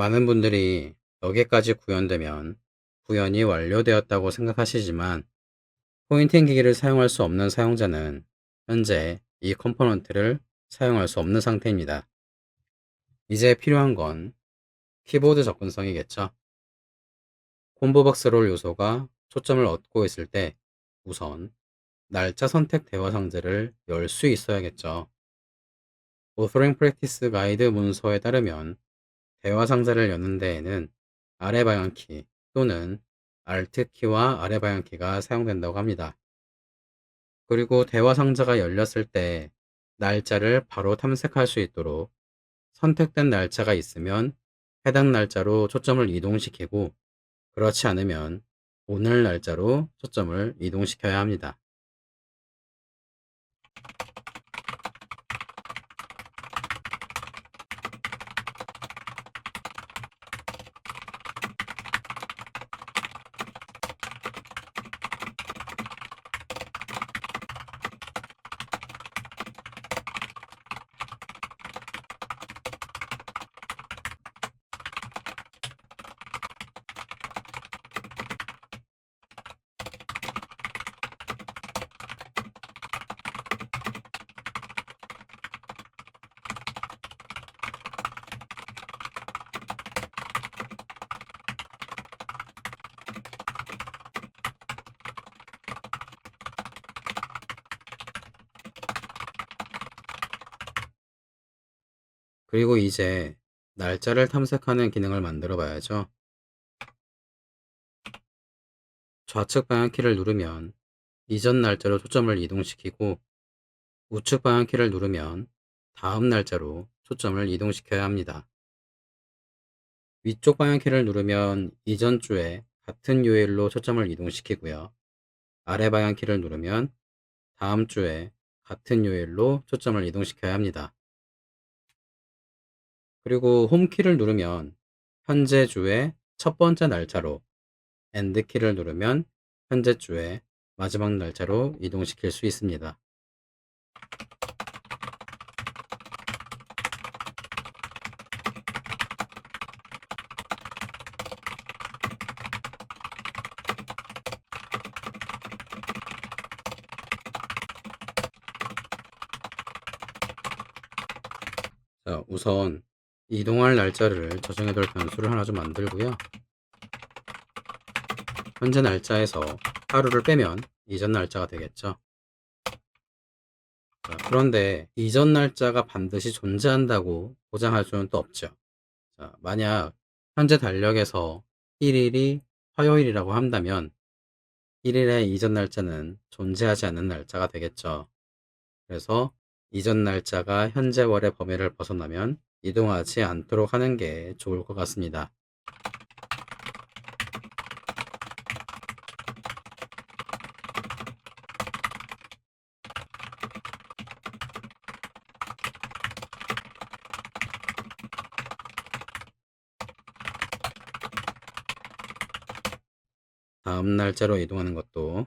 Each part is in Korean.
많은 분들이 여기까지 구현되면 구현이 완료되었다고 생각하시지만 포인팅 기기를 사용할 수 없는 사용자는 현재 이 컴포넌트를 사용할 수 없는 상태입니다. 이제 필요한 건 키보드 접근성이겠죠. 콤보박스 롤 요소가 초점을 얻고 있을 때 우선 날짜 선택 대화 상자를 열 수 있어야겠죠. 오서링 프랙티스 가이드 문서에 따르면 대화 상자를 여는 데에는 아래 방향키 또는 Alt 키와 아래 방향키가 사용된다고 합니다. 그리고 대화 상자가 열렸을 때 날짜를 바로 탐색할 수 있도록 선택된 날짜가 있으면 해당 날짜로 초점을 이동시키고 그렇지 않으면 오늘 날짜로 초점을 이동시켜야 합니다. 그리고 이제 날짜를 탐색하는 기능을 만들어 봐야죠. 좌측 방향키를 누르면 이전 날짜로 초점을 이동시키고 우측 방향키를 누르면 다음 날짜로 초점을 이동시켜야 합니다. 위쪽 방향키를 누르면 이전 주에 같은 요일로 초점을 이동시키고요. 아래 방향키를 누르면 다음 주에 같은 요일로 초점을 이동시켜야 합니다. 그리고 홈키를 누르면 현재 주의 첫 번째 날짜로 엔드 키를 누르면 현재 주의 마지막 날짜로 이동시킬 수 있습니다. 자, 우선 이동할 날짜를 저장해둘 변수를 하나 좀 만들고요. 현재 날짜에서 하루를 빼면 이전 날짜가 되겠죠. 자, 그런데 이전 날짜가 반드시 존재한다고 보장할 수는 또 없죠. 자, 만약 현재 달력에서 1일이 화요일이라고 한다면 1일의 이전 날짜는 존재하지 않는 날짜가 되겠죠. 그래서 이전 날짜가 현재 월의 범위를 벗어나면 이동하지 않도록 하는 게 좋을 것 같습니다. 다음 날짜로 이동하는 것도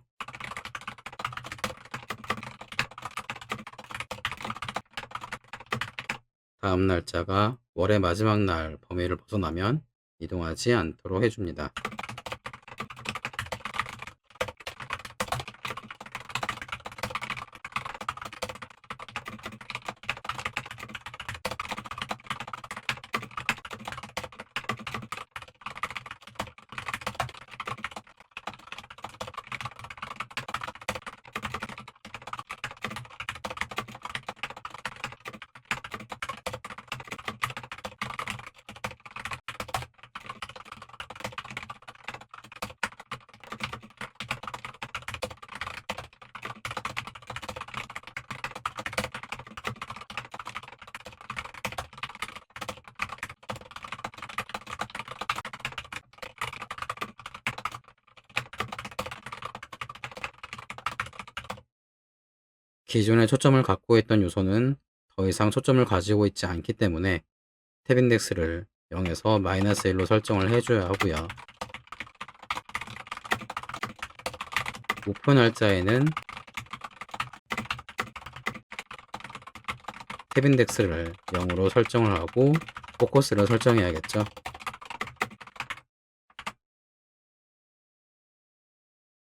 다음 날짜가 월의 마지막 날 범위를 벗어나면 이동하지 않도록 해줍니다. 기존에 초점을 갖고 있던 요소는 더 이상 초점을 가지고 있지 않기 때문에 탭 인덱스를 0에서 마이너스 1로 설정을 해줘야 하고요. 목표 날짜에는 탭 인덱스를 0으로 설정을 하고 포커스를 설정해야겠죠.